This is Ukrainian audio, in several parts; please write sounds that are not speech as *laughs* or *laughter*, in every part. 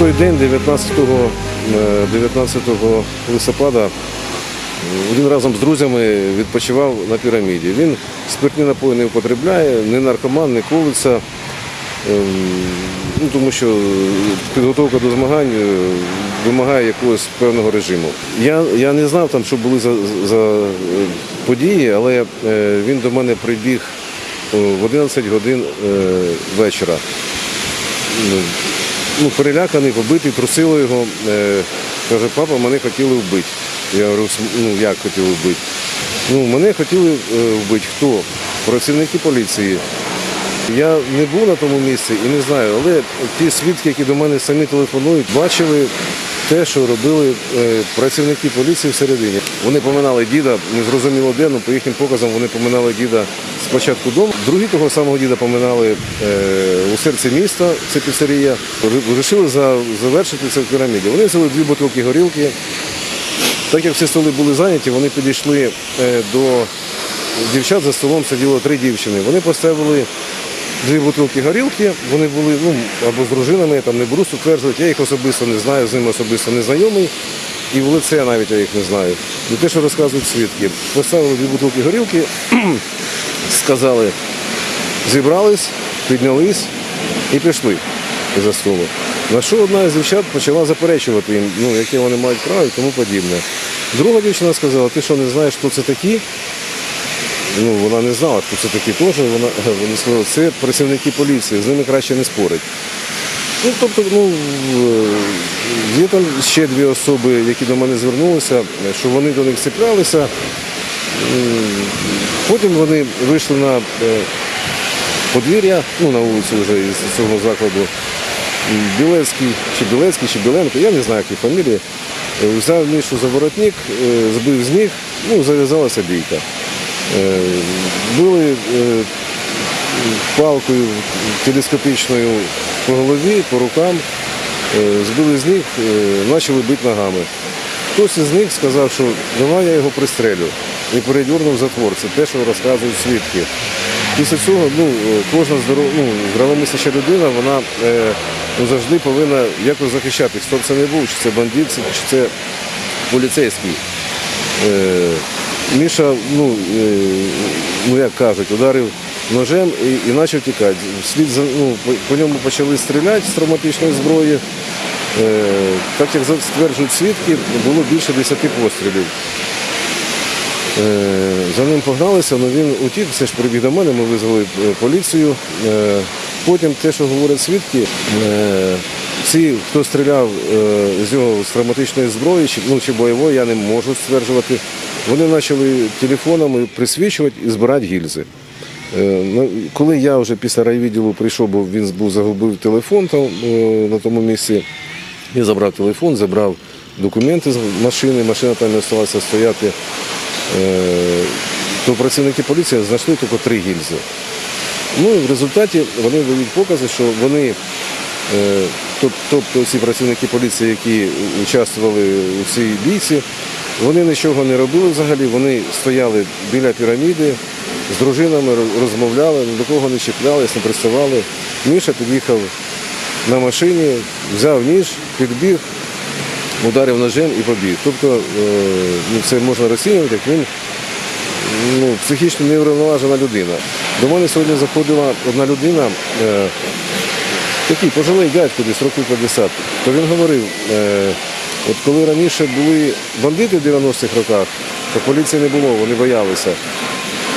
той день, 19, е, 19 листопада, він разом з друзями відпочивав на піраміді. Він спиртні напої не употребляє, не наркоман, не колиться. Ем, Ну, тому що підготовка до змагань е, вимагає якогось певного режиму. Я, я не знав там, що були за, за е, події, але е, він до мене прибіг е, в 11 годин е, вечора. Ну, переляканий, побитий, трусило його. Е, каже, папа, мене хотіли вбити. Я говорю, ну як хотіли вбити? Ну, мене хотіли е, вбити хто? Працівники поліції. Я не був на тому місці і не знаю, але ті свідки, які до мене самі телефонують, бачили те, що робили е, працівники поліції всередині. Вони поминали діда, не зрозуміло де, ну по їхнім показам вони поминали діда спочатку вдома. Другі того самого діда поминали е, у серці міста, це піцерія. Вирішили завершити це в піраміді. Вони взяли дві бутилки горілки. Так як всі столи були зайняті, вони підійшли е, до дівчат за столом сиділо три дівчини. Вони поставили дві бутилки горілки, вони були ну, або з дружинами, я там не беру стверджувати, я їх особисто не знаю, з ними особисто не знайомий. І в лице навіть я їх не знаю. І те, що розказують свідки. Поставили дві бутилки горілки, *clears throat* сказали, зібрались, піднялись і пішли за столу. На що одна з дівчат почала заперечувати їм, ну, яке вони мають право і тому подібне. Друга дівчина сказала, ти що не знаєш, хто це такі? Ну, вона не знала, хто це такі теж. Вона, *laughs* вони сказали, це працівники поліції, з ними краще не спорить. Ну, тобто, ну, е, є там ще дві особи, які до мене звернулися, що вони до них цеплялися. Потім вони вийшли на е, подвір'я, ну, на вулицю вже із цього закладу. Білецький, чи Білецький, чи Біленко, я не знаю, які фамілії. Е, Взяв Мішу за воротник, збив з ніг, ну, зав'язалася бійка. Е, Били е, палкою телескопічною по голові, по рукам, е, збили з е, почали бити ногами. Хтось із них сказав, що давай я його пристрелю і передернув затвор. Це те, що розказують свідки. Після цього ну, кожна здоров... ну, здравомисляща людина вона ну, завжди повинна якось захищатись. Хто б це не був, чи це бандит, чи це поліцейський. Міша, ну, е, ну як кажуть, ударив ножем і, і почав тікати. Вслід ну, по, по ньому почали стріляти з травматичної зброї. Е, так як стверджують свідки, було більше 10 пострілів. Е, За ним погналися, але він утік, все ж прибіг до мене, ми визвали е, поліцію. Е, Потім те, що говорять свідки, е, всі, хто стріляв е, з нього з травматичної зброї, чи, ну, чи бойової, я не можу стверджувати, вони почали телефонами присвічувати і збирати гільзи. Е, ну, Коли я вже після райвідділу прийшов, бо він був загубив телефон там, е, на тому місці, я забрав телефон, забрав документи з машини, машина там не залишилася стояти. Е, То працівники поліції знайшли тільки три гільзи. Ну і в результаті вони дають покази, що вони, тобто ці працівники поліції, які участвували у цій бійці, вони нічого не робили взагалі, вони стояли біля піраміди, з дружинами розмовляли, ні до кого не чіплялись, не приставали. Міша під'їхав на машині, взяв ніж, підбіг, ударив ножем і побіг. Тобто е, ну, це можна розцінювати, як він ну, психічно неврівноважена людина. До мене сьогодні заходила одна людина, е, такий пожилий дядько, десь років 50, то він говорив, е, от коли раніше були бандити в 90-х роках, то поліції не було, вони боялися.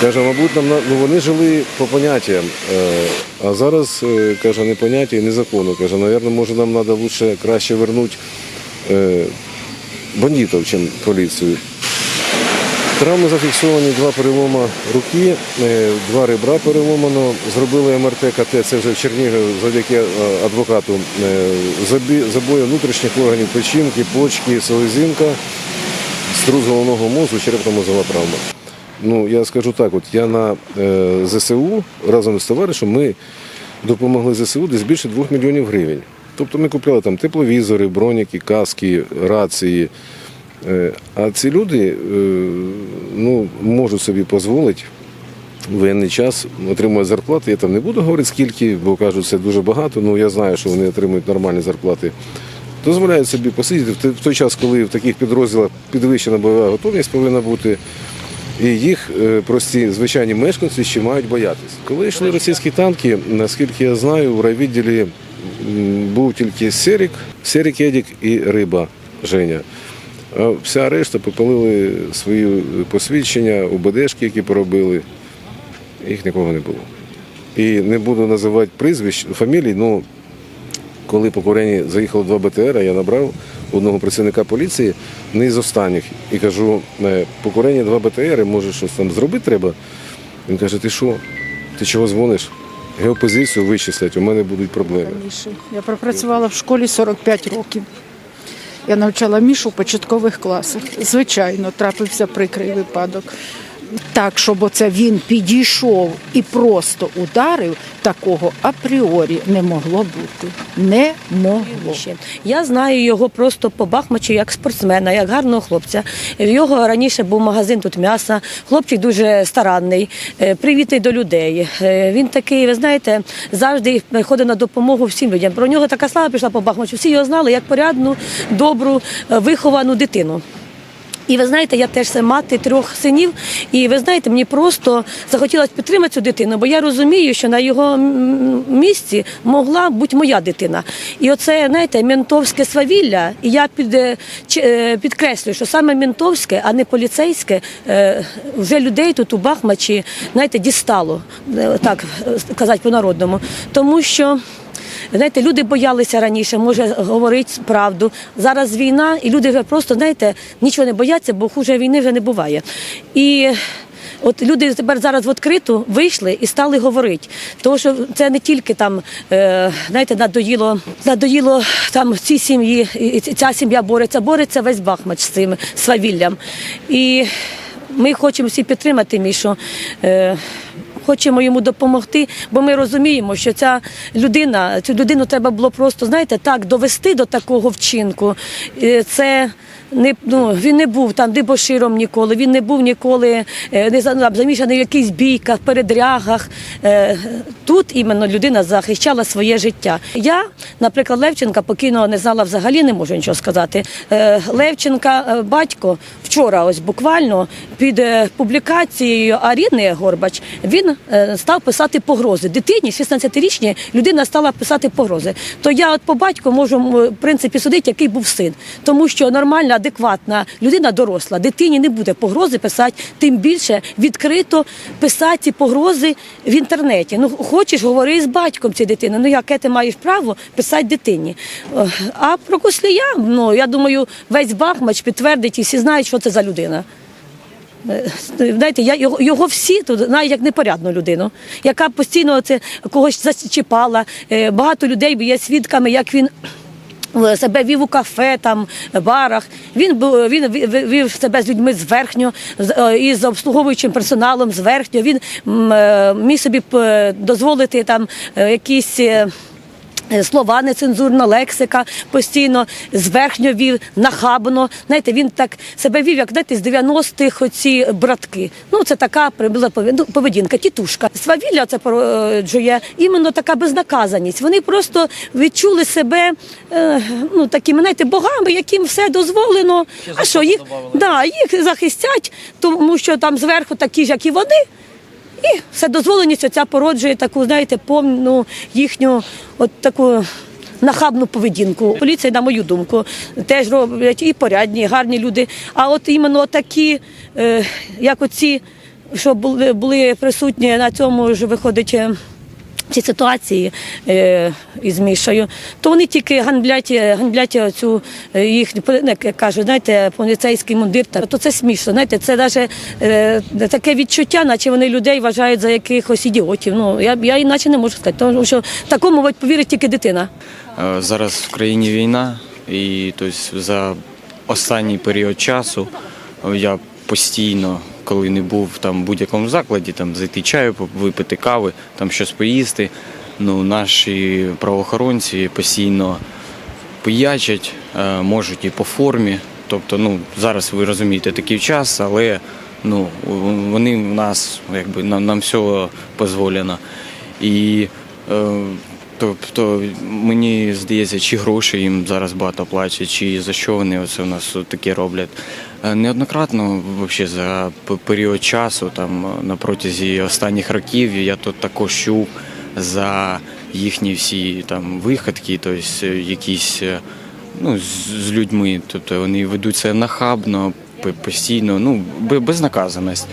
Каже, мабуть, нам ну, вони жили по поняттям, е, а зараз е, каже, не поняття і не закону. Каже, навірно, може нам треба краще вернути е, бандитів, ніж поліцію. Травми зафіксовані два перелома руки, е, два ребра переломано. Зробили МРТ КТ, це вже в Чернігові завдяки е, адвокату. Е, Забої внутрішніх органів печінки, почки, селезінка, струс головного мозку, черепно-мозгова травма. Ну, я скажу так, от я на ЗСУ разом з товаришем ми допомогли ЗСУ десь більше 2 мільйонів гривень. Тобто ми купляли там тепловізори, броніки, каски, рації. Е, А ці люди е, ну, можуть собі дозволити в воєнний час отримують зарплати. Я там не буду говорити скільки, бо кажуть, це дуже багато. Ну я знаю, що вони отримують нормальні зарплати. дозволяють собі посидіти в той- час, коли в таких підрозділах підвищена бойова готовність повинна бути. І їх е, прості звичайні мешканці ще мають боятись. Коли йшли російські танки, наскільки я знаю, у райвідділі був тільки Серік, Серік Едік і Риба Женя. А вся решта попалили свої посвідчення, УБДшки, які поробили. Їх нікого не було. І не буду називати прізвищ, фамілій, ну коли по Корені заїхало два БТР, я набрав одного працівника поліції, не з останніх, і кажу, «Е, по Корені два БТР, може щось там зробити треба. Він каже, ти що? Ти чого дзвониш? Геопозицію вичислять, у мене будуть проблеми. Я пропрацювала в школі 45 років. Я навчала Мішу початкових класах. Звичайно, трапився прикрий випадок. Так, щоб оце він підійшов і просто ударив, такого апріорі не могло бути. Не могло. Я знаю його просто по Бахмачу як спортсмена, як гарного хлопця. В його раніше був магазин тут м'яса. Хлопчик дуже старанний, е, привітний до людей. Е, Він такий, ви знаєте, завжди ходить на допомогу всім людям. Про нього така слава пішла по Бахмачу. Всі його знали як порядну, добру, е, виховану дитину. І ви знаєте, я теж мати трьох синів, і ви знаєте, мені просто захотілося підтримати цю дитину, бо я розумію, що на його місці могла бути моя дитина. І оце, знаєте, ментовське свавілля, і я під, е, е, підкреслюю, що саме ментовське, а не поліцейське, е, вже людей тут у Бахмачі, знаєте, дістало, так е, казати по-народному. Тому що. Знаєте, люди боялися раніше, може говорити правду. Зараз війна, і люди вже просто, знаєте, нічого не бояться, бо хуже війни вже не буває. І от люди тепер зараз в відкриту вийшли і стали говорити. Тому що це не тільки там, е, знаєте, надоїло, надоїло там цій сім'ї, і ця сім'я бореться, бореться весь Бахмач з цим свавіллям. І ми хочемо всі підтримати Мішу. Е, Хочемо йому допомогти, бо ми розуміємо, що ця людина, цю людину треба було просто, знаєте, так довести до такого вчинку. Е, Це не ну він не був там дебоширом ніколи. Він не був ніколи е, не замішаний в якихось бійках, передрягах. Е, Тут іменно людина захищала своє життя. Я, наприклад, Левченка покійного не знала взагалі, не можу нічого сказати. Е, Левченка батько вчора, ось буквально під публікацією Аріни Горбач, він став писати погрози. Дитині 16-річній людина стала писати погрози. То я от по батьку можу в принципі судити, який був син, тому що нормальна, адекватна людина доросла, дитині не буде погрози писати, тим більше відкрито писати погрози в інтернеті. Ну хочеш, говори з батьком цієї дитини. Ну яке ти маєш право писати дитині? А про Кослія, ну я думаю, весь Бахмач підтвердить і всі знають, що це за людина. Е, Знаєте, я його, його всі тут знають як непорядну людину, яка постійно це когось зачіпала. Е, Багато людей є свідками, як він. Е, Себе вів у кафе, там, барах. Він був він ві- ві- вів себе з людьми з е, і з обслуговуючим персоналом зверхньо. Він е, міг собі е, дозволити там е, якісь. Е, Слова нецензурна лексика постійно зверхньо вів, нахабно. Знаєте, він так себе вів, як знаєте, з 90-х оці братки. Ну, це така пове- ну, поведінка, тітушка. Свавілля це породжує іменно така безнаказаність. Вони просто відчули себе е, ну, такими, знаєте, богами, яким все дозволено. А що їх, да, їх захистять, тому що там зверху такі ж, як і вони. І вседозволеність оця породжує таку, знаєте, повну їхню от таку нахабну поведінку. Поліція, на мою думку, теж роблять і порядні, і гарні люди. А от іменно такі, е, як оці, що були, були присутні на цьому ж виходить. Ці ситуації е, із Мішою, то вони тільки ганблять, е, ганблять цю е, їх ну, як кажуть, знаєте, поліцейський мундир. То це смішно. Знаєте, це навіть е, таке відчуття, наче вони людей вважають за якихось ідіотів. Ну я я іначе не можу сказати, тому що такому повірить тільки дитина. Е, Зараз в країні війна, і тобто, за останній період часу я постійно, коли не був там в будь-якому закладі, там зайти чаю, випити кави, там щось поїсти. Ну, наші правоохоронці постійно пиячать, е, можуть і по формі. Тобто, ну зараз ви розумієте такий час, але ну вони в нас якби нам, нам все дозволено. І е, Тобто мені здається, чи гроші їм зараз багато платять, чи за що вони оце у нас таке роблять. Е, Неоднократно взагалі за період часу, там е, на протязі останніх років, я тут також чув за їхні всі там виходки, тобто якісь ну, з, людьми. Тобто вони ведуть себе нахабно, постійно, ну, бе- безнаказаність.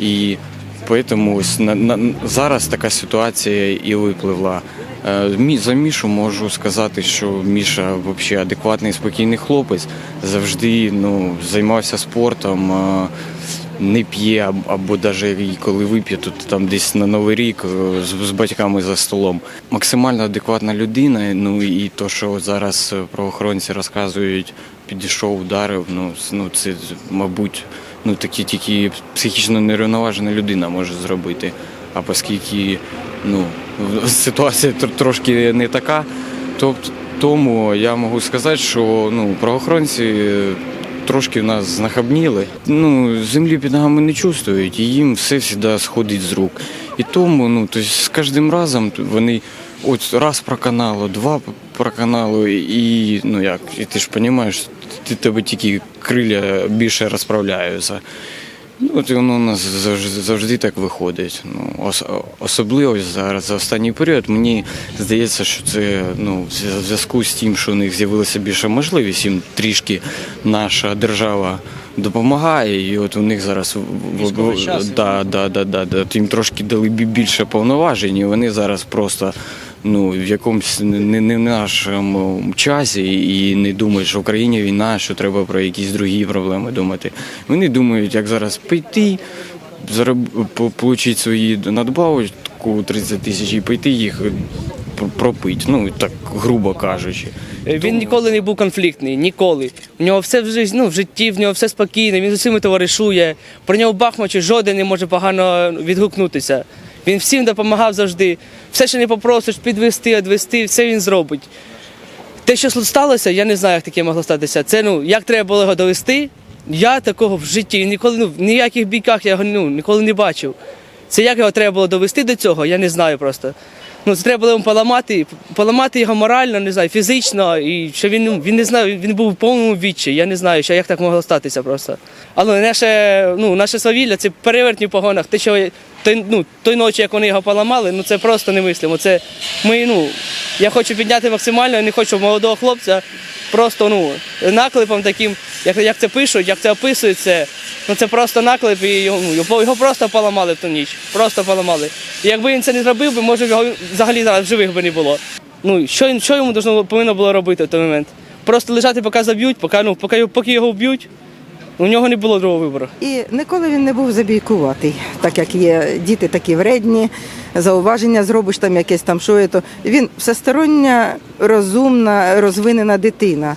І ось на, на, зараз така ситуація і випливла. Е, За Мішу можу сказати, що Міша взагалі адекватний, спокійний хлопець. Завжди ну, займався спортом, е, не п'є, або навіть коли вип'є, то там десь на Новий рік е, з, з батьками за столом. Максимально адекватна людина. Ну і то, що зараз правоохоронці розказують, підійшов, ударив. Ну, ну це мабуть ну такі тільки психічно нерівноважена людина може зробити. А оскільки ну, ситуація трошки не така, то тому я можу сказати, що ну, правоохоронці е, трошки в нас знахабніли. Ну, землі під ногами не чувствують, і їм все завжди сходить з рук. І тому ну, тобто, з кожним разом вони от раз проканало, два проканало, і ну як, і ти ж розумієш, ти тебе тільки криля більше розправляються. Ну, от воно у нас завжди, завжди так виходить. Ну, ос, особливо зараз за останній період мені здається, що це ну, в зв'язку з тим, що у них з'явилася більша можливість, їм трішки наша держава допомагає, і от у них зараз да, да, да, да, да, їм трошки дали бі- більше повноважень, і вони зараз просто ну, в якомусь не, не в нашому часі і не думають, що в Україні війна, що треба про якісь другі проблеми думати. Вони думають, як зараз піти, зароб... свої надбавочку 30 тисяч і піти їх пр- пропити, ну так грубо кажучи. Він ніколи не був конфліктний, ніколи. У нього все в житті, ну, в житті, в нього все спокійно, він з усіма товаришує. Про нього Бахмачі жоден не може погано відгукнутися. Він всім допомагав завжди. Все, що не попросиш, підвести, відвести, все він зробить. Те, що сталося, я не знаю, як таке могло статися. Це ну, як треба було його довести. Я такого в житті ніколи ну, в ніяких бійках я його ну, ніколи не бачив. Це як його треба було довести до цього, я не знаю просто. Ну, це треба було йому поламати, поламати його морально, не знаю, фізично, і що він, ну, він не знаю, він був в повному відчі. Я не знаю, що як так могло статися просто. Але наше, ну, наше свавілля це перевертні погонах. Те, що той, ну, той ночі, як вони його поламали, ну це просто немислимо. Це ми, ну, я хочу підняти максимально, я не хочу молодого хлопця просто ну, наклепом таким, як, як це пишуть, як це описують, це, ну, це просто наклеп, і ну, його, його просто поламали в ту ніч. Просто поламали. І якби він це не зробив, би, може його взагалі зараз живих би не було. Ну, що, що йому повинно було робити в той момент? Просто лежати, поки заб'ють, поки, ну, поки, поки його вб'ють. У нього не було другого вибору. І ніколи він не був забійкуватий, так як є діти такі вредні, зауваження зробиш там якесь там що то. Він всестороння, розумна, розвинена дитина.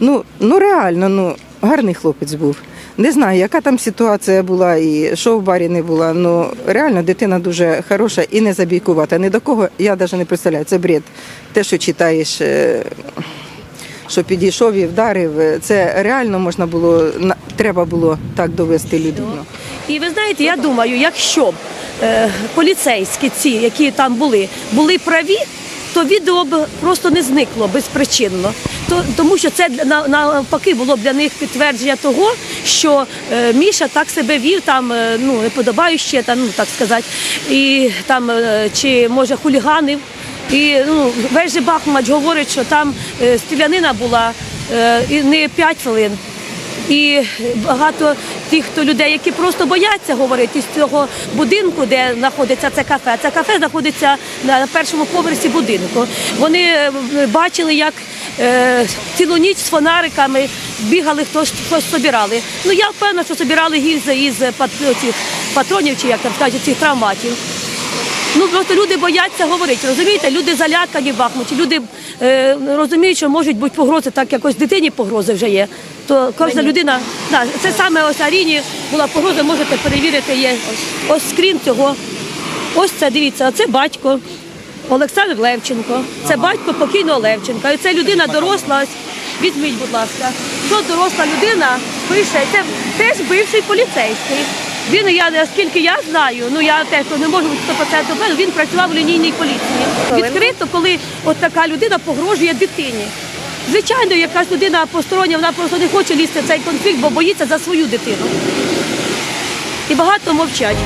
Ну, ну реально, ну гарний хлопець був. Не знаю, яка там ситуація була і що в барі не була. Ну реально дитина дуже хороша і не забійкувата. Ні до кого я навіть не представляю. Це бред. Те, що читаєш. Що підійшов і вдарив, це реально можна було треба було так довести людину. І ви знаєте, я думаю, якщо е, поліцейські ці, які там були, були праві, то відео б просто не зникло безпричинно. То, тому що це навпаки було б для них підтвердження того, що е, Міша так себе вів, там е, ну неподобающе, там, ну так сказати, і там е, чи може хуліганив. І ну, весь же Бахмач говорить, що там е, стрілянина була е, і не 5 хвилин. І багато тих хто людей, які просто бояться говорити з цього будинку, де знаходиться це кафе. Це кафе знаходиться на першому поверсі будинку. Вони е, бачили, як е, цілу ніч з фонариками бігали, хтось хтось собирали. Ну я впевнена, що собирали гільзи із пат- патронів, чи як там кажуть, цих травматів. Ну просто люди бояться говорити. Розумієте, люди залякані в Бахмуті, люди е, розуміють, що можуть бути погрози, так якось дитині погрози вже є. То кожна людина, да, це саме ось Аріні була погроза, можете перевірити. Є ось, ось скрін цього. Ось це дивіться, це батько Олександр Левченко. Це батько покійного Левченка. І це людина доросла. Візьміть, будь ласка. Що доросла людина пише, це теж бивший поліцейський. Він, я, наскільки я знаю, ну я теж не можу бути 100% впевнена, він працював в лінійній поліції. Відкрито, коли от така людина погрожує дитині. Звичайно, якась людина постороння, вона просто не хоче лізти в цей конфлікт, бо боїться за свою дитину. І багато мовчать.